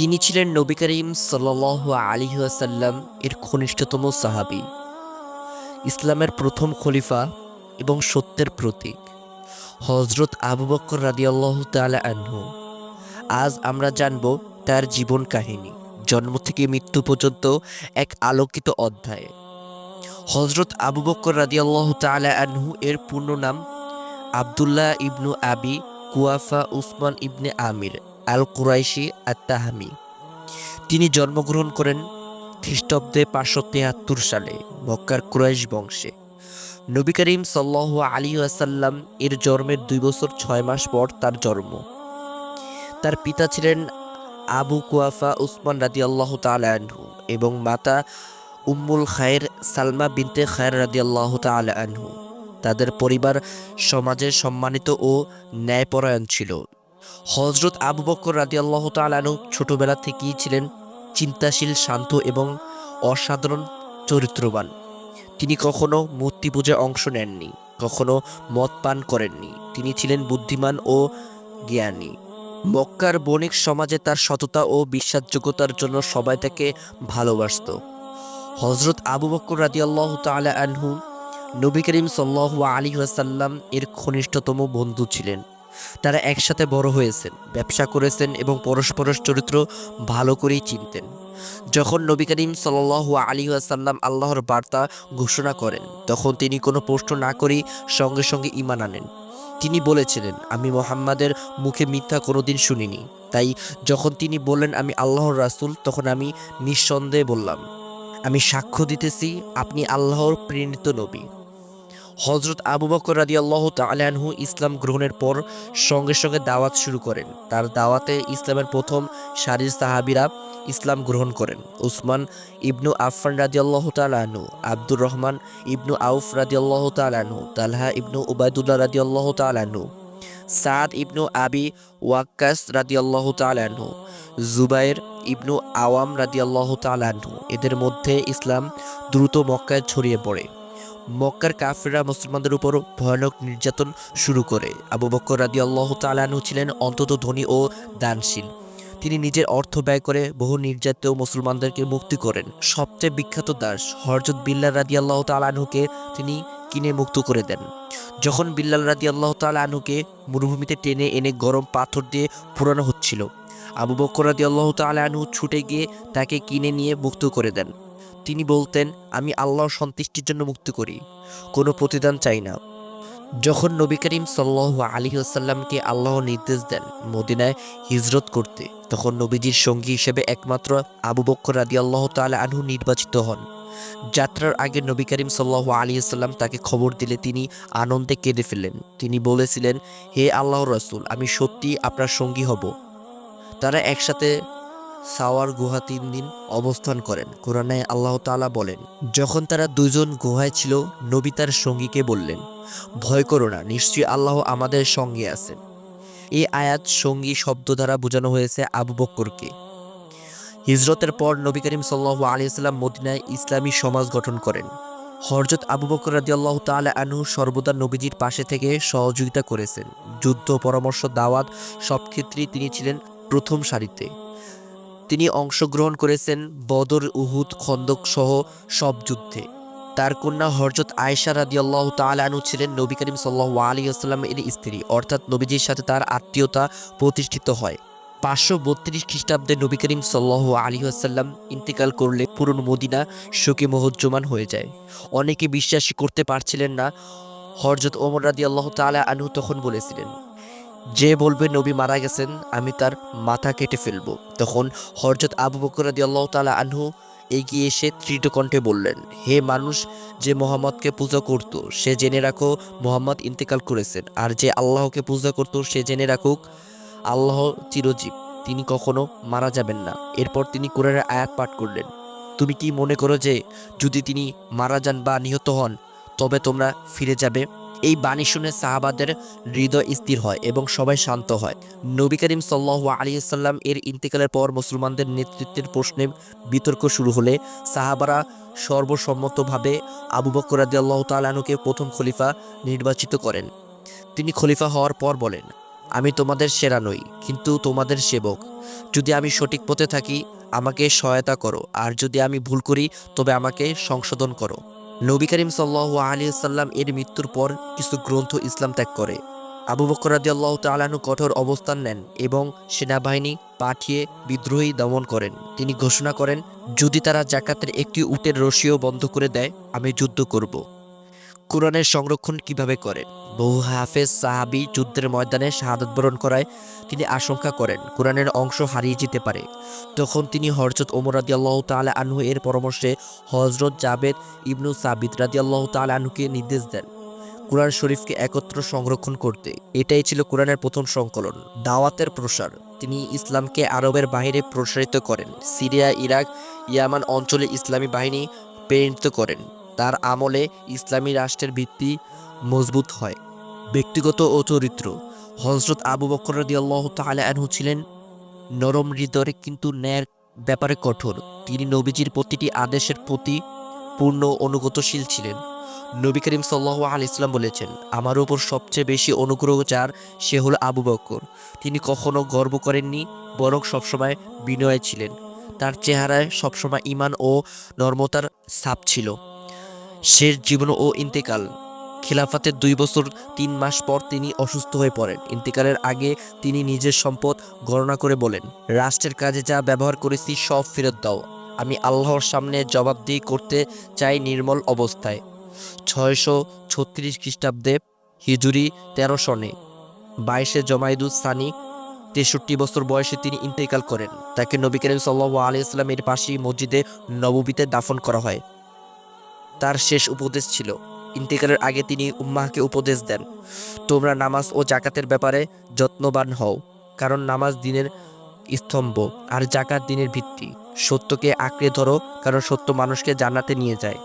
তিনি ছিলেন নবী করিম আলী আসাল্লাম এর ঘনিষ্ঠতম সাহাবি। ইসলামের প্রথম খলিফা এবং সত্যের প্রতীক। হজরত আবু বক্কর রাদিয়াল্লাহ তালা আনহু। আজ আমরা জানব তার জীবন কাহিনী, জন্ম থেকে মৃত্যু পর্যন্ত এক আলোকিত অধ্যায়। হজরত আবু বক্কর রাদিয়াল্লাহ তালা আনহু এর পূর্ণ নাম আবদুল্লাহ ইবনু আবি কুয়াফা উসমান ইবনে আমির। আল কুরাইশি আত্মাহামি তিনি জন্মগ্রহণ করেন খ্রিস্টাব্দে পাঁচশো তেহাত্তর সালে মক্কার কুরাইশ বংশে। নবী করিম সাল্লাহ আলী আসাল্লাম এর জন্মের দুই বছর ছয় মাস পর তার জন্ম। তার পিতা ছিলেন আবু কুয়াফা উসমান রাদি আল্লাহ আনহু এবং মাতা উম্মুল খায়ের সালমা বিনতে খায়ের রাদি আল্লাহ আনহু। তাদের পরিবার সমাজে সম্মানিত ও ন্যায়পরায়ণ ছিল। হজরত আবু বকর রাদি আল্লাহ তালানু ছোটবেলা থেকেই ছিলেন চিন্তাশীল, শান্ত এবং অসাধারণ চরিত্রবান। তিনি কখনো মূর্তি পূজায় অংশ নেননি, কখনো মদ পান করেননি। তিনি ছিলেন বুদ্ধিমান ও জ্ঞানী। মক্কার বণিক সমাজে তার সততা ও বিশ্বাসযোগ্যতার জন্য সবাই তাকে ভালোবাসত। হজরত আবু বকর রাদি আল্লাহ তালা আনহু নবী করিম সাল্লাহ আলী ওয়াসাল্লাম এর ঘনিষ্ঠতম বন্ধু ছিলেন। তারা একসাথে বড় হয়েছেন, ব্যবসা করেছেন এবং পরস্পরের চরিত্র ভালো করেই চিনতেন। যখন নবী করিম সাল্লাহ আলী আসাল্লাম আল্লাহর বার্তা ঘোষণা করেন, তখন তিনি কোনো প্রশ্ন না করেই সঙ্গে সঙ্গে ইমান আনেন। তিনি বলেছিলেন, আমি মোহাম্মদের মুখে মিথ্যা কোনোদিন শুনিনি। তাই যখন তিনি বললেন, আমি আল্লাহর রাসূল, তখন আমি নিঃসন্দেহে বললাম, আমি সাক্ষ্য দিতেছি, আপনি আল্লাহর প্রেরিত নবী। হজরত আবু বকর রাদি আল্লাহ তালানহু ইসলাম গ্রহণের পর সঙ্গে সঙ্গে দাওয়াত শুরু করেন। তার দাওয়াতে ইসলামের প্রথম সারির সাহাবিরা ইসলাম গ্রহণ করেন। উসমান ইবনু আফফান রাদি আল্লাহ তালানহু আব্দুর রহমান ইবনু আউফ রাদি আল্লাহ তালানহু তালহা ইবনু উবায়দুল্লাহ রাদি আল্লাহ তালানহু সাদ ইবনু আবি ওয়াক্কাস আল্লাহ তালানহু জুবাইর ইবনু আওয়াম রাদি আল্লাহ তালানহু এদের মধ্যে ইসলাম দ্রুত মক্কায় ছড়িয়ে পড়ে। মক্কার কাফেররা মুসলমানদের উপর ভয়ানক নির্যাতন শুরু করে। আবু বক্কর রাদি আল্লাহ তালানু ছিলেন অন্তত ধনী ও দানশীল। তিনি নিজের অর্থ ব্যয় করে বহু নির্যাতিত মুসলমানদেরকে মুক্তি করেন। সবচেয়ে বিখ্যাত দাস হরজত বিল্লাল রাদি আল্লাহ তালানুকে তিনি কিনে মুক্ত করে দেন। যখন বিল্লাল রাদি আল্লাহ তালানুকে মরুভূমিতে টেনে এনে গরম পাথর দিয়ে পুরানো হচ্ছিল, আবু বক্কর রাদি আল্লাহ তালানু ছুটে গিয়ে তাকে কিনে নিয়ে মুক্ত করে দেন। তিনি বলতেন, আমি আল্লাহর সন্তুষ্টির জন্য মুক্ত করি। কোনো প্রতিদান চাই না। যখন নবী করিম সাল্লাহ আলী আসাল্লামকে আল্লাহ নির্দেশ দেন মদিনায় হিজরত করতে, তখন নবীজির সঙ্গী হিসেবে একমাত্র আবু বক্কর রাদি আল্লাহ তালা আনহু নির্বাচিত হন। যাত্রার আগে নবী করিম সাল্লাহ আলী আসাল্লাম তাকে খবর দিলে তিনি আনন্দে কেঁদে ফেললেন তিনি বলেছিলেন, হে আল্লাহ রসুল, আমি সত্যি আপনার সঙ্গী হব। তারা একসাথে সাওয়ার গুহা তিন দিন অবস্থান করেন। কোরআনে আল্লাহ তাআলা বলেন, যখন তারা দুজন গুহায় ছিল, নবী তার সঙ্গীকে বললেন, ভয় করো না, নিশ্চয়ই আল্লাহ আমাদের সঙ্গে আছেন। এই আয়াত সঙ্গী শব্দ দ্বারা বোঝানো হয়েছে আবু বক্করকে। হিজরতের পর নবী করিম সাল্লাহ আলিয়াল্লাম মদিনায় ইসলামী সমাজ গঠন করেন। হরজত আবু বকর রাদি আল্লাহ তালা আনহু সর্বদা নবীজির পাশে থেকে সহযোগিতা করেছেন। যুদ্ধ, পরামর্শ, দাওয়াত সব ক্ষেত্রেই তিনি ছিলেন প্রথম সারিতে। তিনি অংশগ্রহণ করেছেন বদর, উহুদ, খন্দক সহ সব যুদ্ধে। তার কন্যা হরজত আয়েশা রাদি আল্লাহ তালানু ছিলেন নবী করিম সাল্লাহ আলী আসসালাম এর স্ত্রী। অর্থাৎ নবীজির সাথে তার আত্মীয়তা প্রতিষ্ঠিত হয়। পাঁচশো বত্রিশ খ্রিস্টাব্দে নবী করিম সাল্লাহ আলী আসাল্লাম ইন্তেকাল করলে পুরনো মদিনা শোকে মহজ্জমান হয়ে যায়। অনেকে বিশ্বাস করতে পারছিলেন না হরজত ওমর রাদি আল্লাহ তালা আনহু তখন বলেছিলেন যে বলবে নবী মারা গেছেন, আমি তার মাথা কেটে ফেলব। তখন হরজত আবু বকর আল্লাহ তালা আনহু এগিয়ে এসে তৃত কণ্ঠে বললেন, হে মানুষ, যে মোহাম্মদকে পূজা করত, সে জেনে রাখো মোহাম্মদ ইন্তেকাল করেছেন। আর যে আল্লাহকে পূজা করত, সে জেনে রাখুক, আল্লাহ চিরজীব। তিনি কখনো মারা যাবেন না। এরপর তিনি কোরআনের আয়াত পাঠ করলেন, তুমি কি মনে করো যে, যদি তিনি মারা যান বা নিহত হন, তবে তোমরা ফিরে যাবে? এই বাণী শুনে সাহাবাদের হৃদয় স্থির হয় এবং সবাই শান্ত হয়। নবী করিম সাল্লাহ আলিয়াল্লাম এর ইন্তেকালের পর মুসলমানদের নেতৃত্বের প্রশ্নে বিতর্ক শুরু হলে সাহাবারা সর্বসম্মতভাবে আবু বকর আল্লাহ তালানুকে প্রথম খলিফা নির্বাচিত করেন। তিনি খলিফা হওয়ার পর বলেন, আমি তোমাদের সেরা নই, কিন্তু তোমাদের সেবক। যদি আমি সঠিক পথে থাকি, আমাকে সহায়তা করো, আর যদি আমি ভুল করি, তবে আমাকে সংশোধন করো। নবী করিম সাল্লাহ আলী সাল্লাম এর মৃত্যুর পর কিছু গ্রন্থ ইসলাম ত্যাগ করে। আবু বকর রাদি আল্লাহ তালাহু কঠোর অবস্থান নেন এবং সেনাবাহিনী পাঠিয়ে বিদ্রোহী দমন করেন। তিনি ঘোষণা করেন, যদি তারা জাকাতের একটি উটের রশিও বন্ধ করে দেয়, আমি যুদ্ধ করব। কোরআনের সংরক্ষণ কীভাবে করেন? বহু হাফেজ সাহাবি যুদ্ধের ময়দানে শাহাদত বরণ করায় তিনি আশঙ্কা করেন, কোরআনের অংশ হারিয়ে যেতে পারে। তখন তিনি হরজত ওমর রাদি আল্লাহ তালা আনহু এর পরামর্শে হজরত জাবেদ ইবনু সাবিদ রাদি আল্লাহ তালা আনহুকে নির্দেশ দেন কোরআন শরীফকে একত্র সংরক্ষণ করতে। এটাই ছিল কোরআনের প্রথম সংকলন, দাওয়াতের প্রসার। তিনি ইসলামকে আরবের বাইরে প্রসারিত করেন, সিরিয়া, ইরাক, ইয়ামান অঞ্চলে ইসলামী বাহিনী প্রেরিত করেন। তার আমলে ইসলামী রাষ্ট্রের ভিত্তি মজবুত হয়। ব্যক্তিগত ও চরিত্র। হজরত আবু বকর রাদিয়াল্লাহু তাআলা আনহু ছিলেন নরম হৃদয়ের কিন্তু ন্যায়ের ব্যাপারে কঠোর। তিনি নবীজির প্রতিটি আদেশের প্রতি পূর্ণ অনুগতশীল ছিলেন। নবী করিম সাল্লাহ আল ইসলাম বলেছেন, আমার উপর সবচেয়ে বেশি অনুগ্রহ যার সে হলো আবু বকর। তিনি কখনো গর্ব করেননি, বরং সবসময় বিনয় ছিলেন। তার চেহারায় সবসময় ইমান ও নর্মতার ছাপ ছিল। শেষ জীবন ও ইন্তেকাল। খিলাফাতের দুই বছর, তিন মাস পর তিনি অসুস্থ হয়ে পড়েন। ইন্তেকালের আগে তিনি নিজের সম্পদ গণনা করে বলেন, রাষ্ট্রের কাজে যা ব্যবহার করেছি সব ফেরত দাও। আমি আল্লাহর সামনে জবাবদিহি করতে চাই নির্মল অবস্থায়। ছয়শো ছত্রিশ খ্রিস্টাব্দে হিজুরি তেরো সনে বাইশে জমাইদুস সানি তেষট্টি বছর বয়সে তিনি ইন্তেকাল করেন। তাকে নবী করিম সাল্লাহ আলিয়া ইসলামের পাশেই মসজিদে নববীতে দাফন করা হয়। তার শেষ উপদেশ ছিল, ইন্তেকালের আগে তিনি উম্মাহকে উপদেশ দেন। তোমরা নামাজ ও জাকাতের ব্যাপারে যত্নবান হও, কারণ নামাজ দিনের স্তম্ভ আর জাকাত দিনের ভিত্তি। সত্যকে আঁকড়ে ধরো, কারণ সত্য মানুষকে জানাতে নিয়ে যায়।